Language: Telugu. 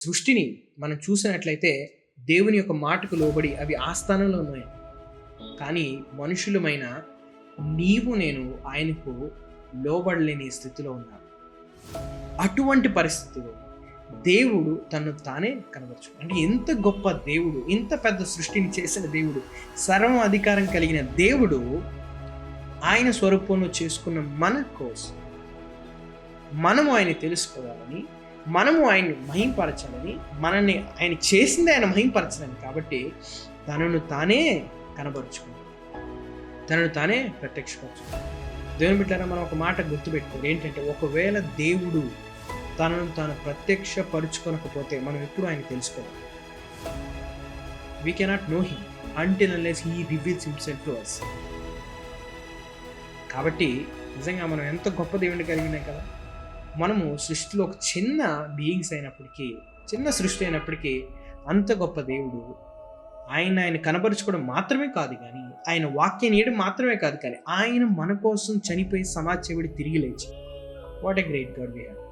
సృష్టిని మనం చూసినట్లయితే దేవుని యొక్క మాటకు లోబడి అవి ఆస్థానంలో ఉన్నాయి. కానీ మనుషులమైన నీవు నేను ఆయనకు లోబడలేని స్థితిలో ఉన్నాను. అటువంటి పరిస్థితిలో దేవుడు తను తానే కనవచ్చు అంటే ఎంత గొప్ప దేవుడు ఇంత పెద్ద సృష్టిని చేసిన దేవుడు సర్వం అధికారం కలిగిన దేవుడు ఆయన స్వరూపంలో చేసుకున్న మన కోసం మనము ఆయన తెలుసుకోవాలని మనము ఆయన్ని మహింపరచాలని మనల్ని ఆయన చేసింది ఆయన మహింపరచాలని కాబట్టి తనను తానే కనబరుచుకున్నాడు తనను తానే ప్రత్యక్షపరచుకుంటాడు దేవుని బిడ్డారా మనం ఒక మాట గుర్తుపెట్టుకోండి ఏంటంటే ఒకవేళ దేవుడు తనను తాను ప్రత్యక్షపరుచుకొనకపోతే మనం ఎప్పుడు ఆయన తెలుసుకోవాలి? We cannot know him until unless he reveals himself to us కాబట్టి నిజంగా మనం ఎంత గొప్ప దేవుడిని కలిగినాయి కదా? మనము సృష్టిలో ఒక చిన్న బీయింగ్స్ అయినప్పటికీ చిన్న సృష్టి అయినప్పటికీ అంత గొప్ప దేవుడు ఆయన ఆయన కనబరుచుకోవడం మాత్రమే కాదు కానీ ఆయన వాక్యం ఇయడం మాత్రమే కాదు కానీ ఆయన మన కోసం చనిపోయి సమాజ చెవిడి తిరిగి లేచి. What a great God we have